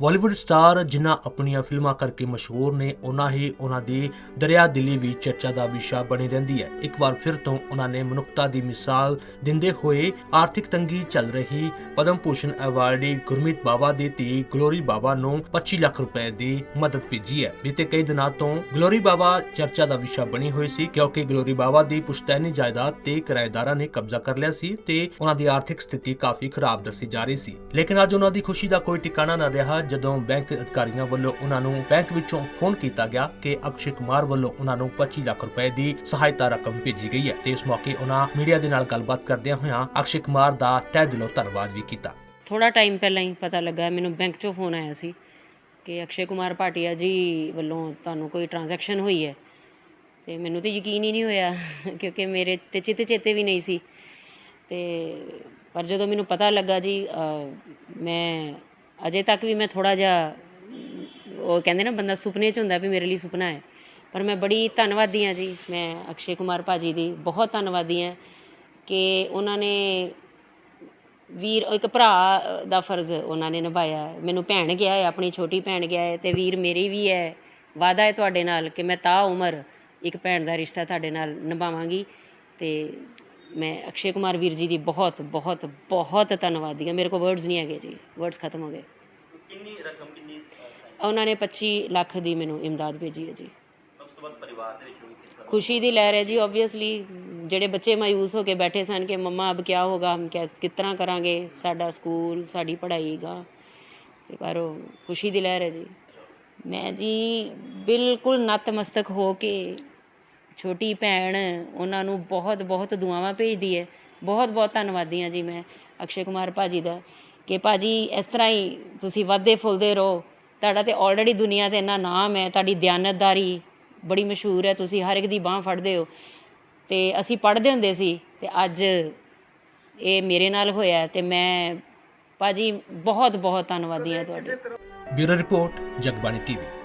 Bollywood star ਜਿਨ੍ਹਾਂ ਆਪਣੀਆਂ ਫਿਲਮਾਂ ਕਰਕੇ ਮਸ਼ਹੂਰ ਨੇ, ਉਹਨਾਂ ਹੀ ਉਹਨਾਂ ਦੀ ਦਰਿਆ ਦਿਲੀ ਵੀ ਚਰਚਾ ਦਾ ਵਿਸ਼ਾ ਬਣੀ ਰਹਿੰਦੀ ਹੈ। ਇੱਕ ਵਾਰ ਫਿਰ ਤੋਂ ਉਹਨਾਂ ਨੇ ਮਨੁੱਖਤਾ ਦੀ ਮਿਸਾਲ ਦਿੰਦੇ ਹੋਏ ਆਰਥਿਕ ਤੰਗੀ ਚੱਲ ਰਹੀ ਪਦਮ ਭੂਸ਼ਣ ਅਵਾਰਡੀ ਗੁਰਮੀਤ ਬਾਵਾ ਦੀ ਧੀ ਗਲੋਰੀ ਬਾਵਾ ਨੂੰ 25 ਲੱਖ ਰੁਪਏ ਦੀ ਮਦਦ ਭੇਜੀ ਹੈ। ਬੀਤੇ ਕਈ ਦਿਨਾਂ ਤੋਂ ਗਲੋਰੀ ਬਾਵਾ ਚਰਚਾ ਦਾ ਵਿਸ਼ਾ ਬਣੀ ਹੋਈ ਸੀ ਕਿਉਂਕਿ ਗਲੋਰੀ ਬਾਵਾ ਦੀ ਪੁਸ਼ਤੈਨੀ ਜਾਇਦਾਦ ਤੇ ਕਿਰਾਏਦਾਰਾਂ ਨੇ ਕਬਜ਼ਾ ਕਰ ਲਿਆ ਸੀ ਤੇ ਉਹਨਾਂ ਦੀ ਆਰਥਿਕ ਸਥਿਤੀ ਕਾਫੀ ਖਰਾਬ ਦੱਸੀ ਜਾ ਰਹੀ ਸੀ। ਲੇਕਿਨ ਅੱਜ ਉਹਨਾਂ ਦੀ ਖੁਸ਼ੀ ਦਾ ਕੋਈ ਟਿਕਾਣਾ ਨਾ ਰਿਹਾ ਜਦੋਂ ਬੈਂਕ ਅਧਿਕਾਰੀਆਂ ਵੱਲੋਂ ਉਹਨਾਂ ਨੂੰ ਬੈਂਕ ਵਿੱਚੋਂ ਫੋਨ ਕੀਤਾ ਗਿਆ ਕਿ ਅਕਸ਼ੇ ਕੁਮਾਰ ਵੱਲੋਂ ਉਹਨਾਂ ਨੂੰ 25 ਲੱਖ ਰੁਪਏ ਦੀ ਸਹਾਇਤਾ ਰਕਮ ਭੇਜੀ ਗਈ ਹੈ ਤੇ ਇਸ ਮੌਕੇ ਉਹਨਾਂ ਮੀਡੀਆ ਦੇ ਨਾਲ ਗੱਲਬਾਤ ਕਰਦਿਆਂ ਹੋਇਆਂ ਅਕਸ਼ੇ ਕੁਮਾਰ ਦਾ ਤਹਿ ਦਿਲੋਂ ਧੰਨਵਾਦ ਵੀ ਕੀਤਾ। ਥੋੜਾ ਟਾਈਮ ਪਹਿਲਾਂ ਹੀ ਪਤਾ ਲੱਗਾ, ਮੈਨੂੰ ਬੈਂਕ ਚੋਂ ਫੋਨ ਆਇਆ ਸੀ ਕਿ ਅਕਸ਼ੇ ਕੁਮਾਰ ਭਾਟੀਆ ਜੀ ਵੱਲੋਂ ਤੁਹਾਨੂੰ ਕੋਈ ਟ੍ਰਾਂਜੈਕਸ਼ਨ ਹੋਈ ਹੈ ਤੇ ਮੈਨੂੰ ਤੇ ਯਕੀਨ ਹੀ ਨਹੀਂ ਹੋਇਆ, ਕਿਉਂਕਿ ਮੇਰੇ ਤੇ ਚਿੱਤੇ ਚੇਤੇ ਵੀ ਨਹੀਂ ਸੀ। ਤੇ ਪਰ ਜਦੋਂ ਮੈਨੂੰ ਪਤਾ ਲੱਗਾ ਜੀ ਮੈਂ ਅਜੇ ਤੱਕ ਵੀ ਮੈਂ ਥੋੜਾ ਜਿਹਾ, ਉਹ ਕਹਿੰਦੇ ਨਾ ਬੰਦਾ ਸੁਪਨੇ 'ਚ ਹੁੰਦਾ ਵੀ ਮੇਰੇ ਲਈ ਸੁਪਨਾ ਹੈ। ਪਰ ਮੈਂ ਬੜੀ ਧੰਨਵਾਦੀ ਹਾਂ ਜੀ। ਮੈਂ ਅਕਸ਼ੇ ਕੁਮਾਰ ਭਾਜੀ ਦੀ ਬਹੁਤ ਧੰਨਵਾਦੀ ਹਾਂ ਕਿ ਉਹਨਾਂ ਨੇ ਵੀਰ, ਇੱਕ ਭਰਾ ਦਾ ਫਰਜ਼ ਉਹਨਾਂ ਨੇ ਨਿਭਾਇਆ ਮੈਨੂੰ ਭੈਣ ਗਿਆ ਹੈ, ਆਪਣੀ ਛੋਟੀ ਭੈਣ ਗਿਆ ਹੈ ਤੇ ਵੀਰ ਮੇਰੀ ਵੀ ਹੈ। ਵਾਅਦਾ ਹੈ ਤੁਹਾਡੇ ਨਾਲ ਕਿ ਮੈਂ ਤਾਂ ਉਮਰ ਇੱਕ ਭੈਣ ਦਾ ਰਿਸ਼ਤਾ ਤੁਹਾਡੇ ਨਾਲ ਨਿਭਾਵਾਂਗੀ ਤੇ ਮੈਂ ਅਕਸ਼ੇ ਕੁਮਾਰ ਵੀਰ ਜੀ ਦੀ ਬਹੁਤ ਬਹੁਤ ਬਹੁਤ ਧੰਨਵਾਦੀ ਹਾਂ। ਮੇਰੇ ਕੋਲ ਵਰਡਸ ਨਹੀਂ ਹੈਗੇ ਜੀ। ਵਰਡਸ ਖਤਮ ਹੋ ਗਏ। ਕਿੰਨੀ ਰਕਮ ਕਿੰਨੀ ਉਹਨਾਂ ਨੇ 25 ਲੱਖ ਦੀ ਮੈਨੂੰ ਇਮਦਾਦ ਭੇਜੀ ਹੈ ਜੀ। ਉਸ ਤੋਂ ਬਾਅਦ ਪਰਿਵਾਰ ਦੇ ਵਿੱਚ ਵੀ ਕਿਸ ਤਰ੍ਹਾਂ? ਖੁਸ਼ੀ ਦੀ ਲਹਿਰ ਹੈ ਜੀ ਆਬਵੀਅਸਲੀ ਜਿਹੜੇ ਬੱਚੇ ਮਾਯੂਸ ਹੋ ਕੇ ਬੈਠੇ ਸਨ ਕਿ ਮੰਮਾ ਅਬ ਕੀ ਹੋਗਾ ਹਮ ਕਿਸ ਤਰ੍ਹਾਂ ਕਰਾਂਗੇ? ਸਾਡਾ ਸਕੂਲ ਸਾਡੀ ਪੜ੍ਹਾਈ ਗਾ। ਤੇ ਪਰ ਉਹ ਖੁਸ਼ੀ ਦੀ ਲਹਿਰ ਹੈ ਜੀ। ਮੈਂ ਜੀ ਬਿਲਕੁਲ ਨਤਮਸਤਕ ਹੋ ਕੇ ਛੋਟੀ ਭੈਣ ਉਹਨਾਂ ਨੂੰ ਬਹੁਤ ਬਹੁਤ ਦੁਆਵਾਂ ਭੇਜਦੀ ਹੈ ਬਹੁਤ ਬਹੁਤ ਧੰਨਵਾਦੀ ਹਾਂ ਜੀ ਮੈਂ ਅਕਸ਼ੇ ਕੁਮਾਰ ਭਾਜੀ ਦਾ। ਕਿ ਭਾਜੀ ਇਸ ਤਰ੍ਹਾਂ ਹੀ ਤੁਸੀਂ ਵਾਧੇ ਫੁੱਲਦੇ ਰਹੋ। ਤੁਹਾਡਾ ਤੇ ਆਲਰੇਡੀ ਦੁਨੀਆ ਤੇ ਇੰਨਾ ਨਾਮ ਹੈ ਤੁਹਾਡੀ ਦਿਆਨਤਦਾਰੀ ਬੜੀ ਮਸ਼ਹੂਰ ਹੈ ਤੁਸੀਂ ਹਰ ਇੱਕ ਦੀ ਬਾਹ ਫੜਦੇ ਹੋ। ਤੇ ਅਸੀਂ ਪੜ੍ਹਦੇ ਹੁੰਦੇ ਸੀ ਤੇ ਅੱਜ ਇਹ ਮੇਰੇ ਨਾਲ ਹੋਇਆ ਤੇ ਮੈਂ ਭਾਜੀ ਬਹੁਤ ਬਹੁਤ ਧੰਨਵਾਦੀ ਹਾਂ ਤੁਹਾਡੀ। Bureau report Jagbani TV.